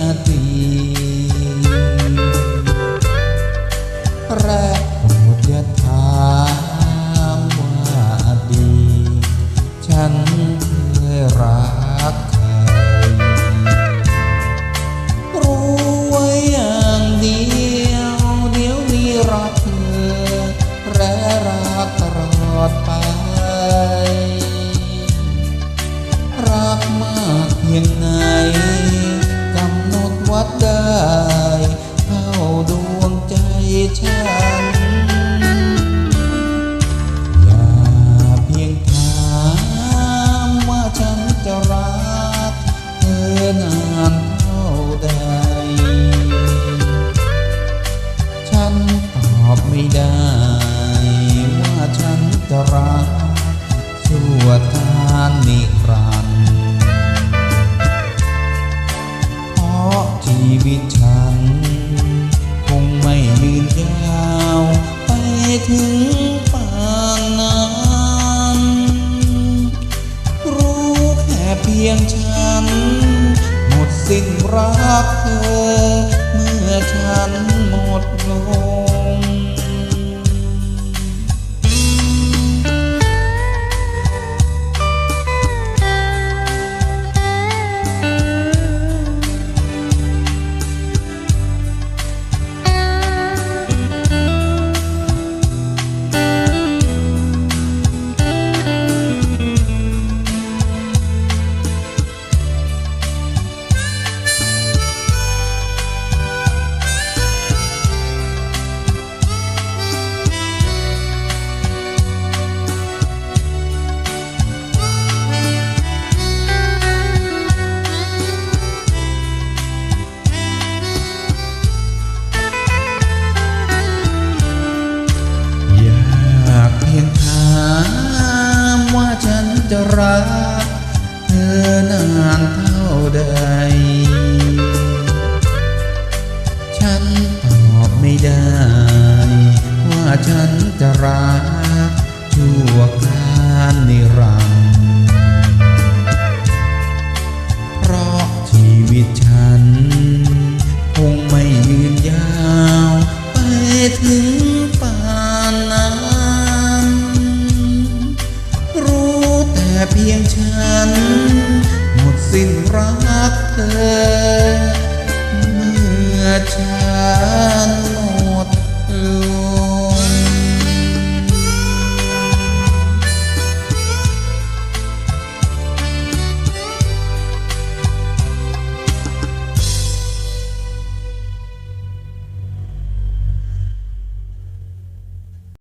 ในอดีตแรกโปรดอย่าถามว่าดี ฉันเคยรักใคร รู้ไว้อย่างเดียว เดี๋ยวนี้รักเธอและรักตลอดไปรักมากเพียงไหน ถึงป่านนั้นรู้แค่เพียงฉัน หมดสิ้นรักเธอเมื่อ รักเธอนานเท่าใด ฉันตอบไม่ได้ ว่าฉันจะรักชั่วการนิรันดร์เพราะชีวิตฉัน คงไม่ยืนยาวไปถึง ฉัน หมดสิ้นรักเธอ เมื่อฉั